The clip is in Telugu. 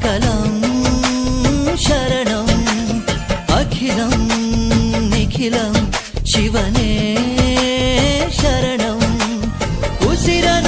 సకలం శరణం అఖిలం నిఖిలం శివనే శరణం. ఉసిరను